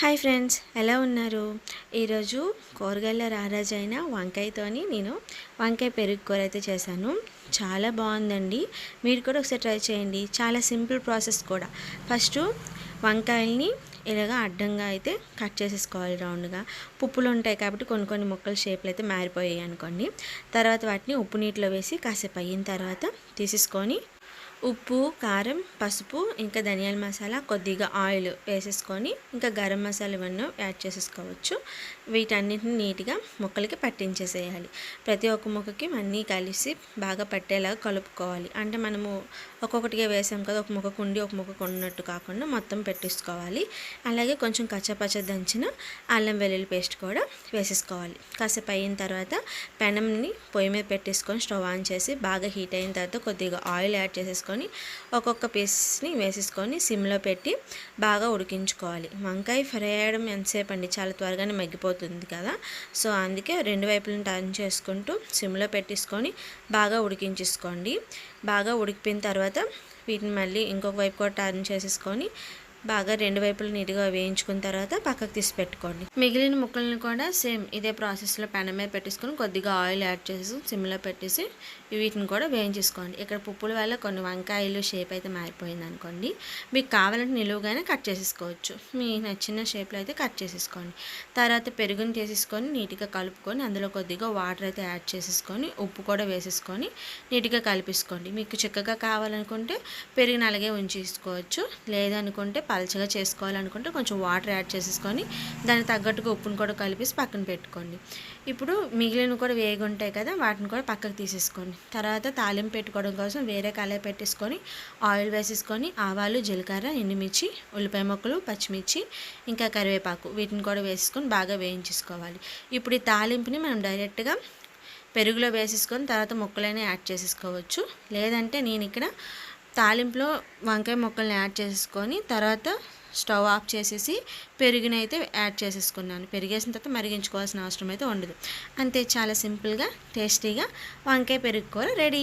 Hi friends ఎలా ఉన్నారు? ఈరోజు కూరగాయల రారాజు అయిన వంకాయతోని నేను వంకాయ పెరుగు కూర అయితే చేశాను. చాలా బాగుందండి. మీరు కూడా ఒకసారి ట్రై చేయండి. చాలా సింపుల్ ప్రాసెస్ కూడా. ఫస్ట్ వంకాయల్ని ఇలాగా అడ్డంగా అయితే కట్ చేసేసుకోవాలి రౌండ్గా. పుప్పులు ఉంటాయి కాబట్టి కొన్ని కొన్ని ముక్కల షేప్లు అయితే మారిపోయాయి అనుకోండి. తర్వాత వాటిని ఉప్పు నీటిలో వేసి కాసేపు అయిన తర్వాత తీసేసుకొని ఉప్పు కారం పసుపు ఇంకా ధనియాల మసాలా కొద్దిగా ఆయిల్ వేసేసుకొని ఇంకా గరం మసాలా ఇవన్నీ యాడ్ చేసేసుకోవచ్చు. వీటన్నిటిని నీట్గా ముక్కలకి పట్టించేసేయాలి. ప్రతి ఒక్క ముక్కకి అన్నీ కలిసి బాగా పట్టేలాగా కలుపుకోవాలి. అంటే మనము ఒక్కొక్కటిగా వేసాం కదా ఒక ముక్క కుండి ఒక ముక్క కొన్నట్టు కాకుండా మొత్తం పెట్టేసుకోవాలి. అలాగే కొంచెం కచ్చపచ్చ దంచిన అల్లం వెల్లుల్లి పేస్ట్ కూడా వేసేసుకోవాలి. కాసేపు అయిన తర్వాత పెనంని పొయ్యి మీద పెట్టేసుకొని స్టవ్ ఆన్ చేసి బాగా హీట్ అయిన తర్వాత కొద్దిగా ఆయిల్ యాడ్ చేసేసుకొని వేసేసుకొని ఒక్కొక్క పీస్ని వేసేసుకొని సిమ్లో పెట్టి బాగా ఉడికించుకోవాలి. వంకాయ ఫ్రై అయ్యడం ఎంతసేపు అండి? చాలా త్వరగానే మగ్గిపోతుంది కదా. సో అందుకే రెండు వైపులను టర్న్ చేసుకుంటూ సిమ్లో పెట్టేసుకొని బాగా ఉడికించేసుకోండి. బాగా ఉడికిపోయిన తర్వాత వీటిని మళ్ళీ ఇంకొక వైపు కూడా టర్న్ చేసేసుకొని బాగా రెండు వైపులు నీట్గా వేయించుకున్న తర్వాత పక్కకు తీసి పెట్టుకోండి. మిగిలిన ముక్కలను కూడా సేమ్ ఇదే ప్రాసెస్లో పెన మీద పెట్టేసుకొని కొద్దిగా ఆయిల్ యాడ్ చేసి సిమ్లో పెట్టేసి వీటిని కూడా వేయించేసుకోండి. ఇక్కడ పుప్పుల వల్ల కొన్ని వంకాయలు షేప్ అయితే మారిపోయింది అనుకోండి. మీకు కావాలంటే నిలువుగానే కట్ చేసేసుకోవచ్చు. మీ నచ్చిన షేప్లో అయితే కట్ చేసేసుకోండి. తర్వాత పెరుగుని తీసేసుకొని నీట్గా కలుపుకొని అందులో కొద్దిగా వాటర్ అయితే యాడ్ చేసేసుకొని ఉప్పు కూడా వేసేసుకొని నీట్గా కలిపేసుకోండి. మీకు చిక్కగా కావాలనుకుంటే పెరుగుని అలాగే ఉంచేసుకోవచ్చు. లేదనుకుంటే పలచగా చేసుకోవాలనుకుంటే కొంచెం వాటర్ యాడ్ చేసేసుకొని దానికి తగ్గట్టుగా ఉప్పును కూడా కలిపేసి పక్కన పెట్టుకోండి. ఇప్పుడు మిగిలిన కూడా వేగి ఉంటాయి కదా వాటిని కూడా పక్కకు తీసేసుకోండి. తర్వాత తాలింపు పెట్టుకోవడం కోసం వేరే కళాయి పెట్టేసుకొని ఆయిల్ వేసేసుకొని ఆవాలు జీలకర్ర ఎండుమిర్చి ఉల్లిపాయ ముక్కలు పచ్చిమిర్చి ఇంకా కరివేపాకు వీటిని కూడా వేసుకొని బాగా వేయించేసుకోవాలి. ఇప్పుడు ఈ తాలింపుని మనం డైరెక్ట్గా పెరుగులో వేసేసుకొని తర్వాత ముక్కలైనా యాడ్ చేసేసుకోవచ్చు. లేదంటే నేను ఇక్కడ తాలింపులో వంకాయ ముక్కల్ని యాడ్ చేసుకొని తర్వాత స్టవ్ ఆఫ్ చేసేసి పెరుగునైతే యాడ్ చేసేసుకున్నాను. పెరిగేసిన తర్వాత మరిగించుకోవాల్సిన అవసరం అయితే ఉండదు. అంతే చాలా సింపుల్గా టేస్టీగా వంకాయ పెరుగు కూర రెడీ.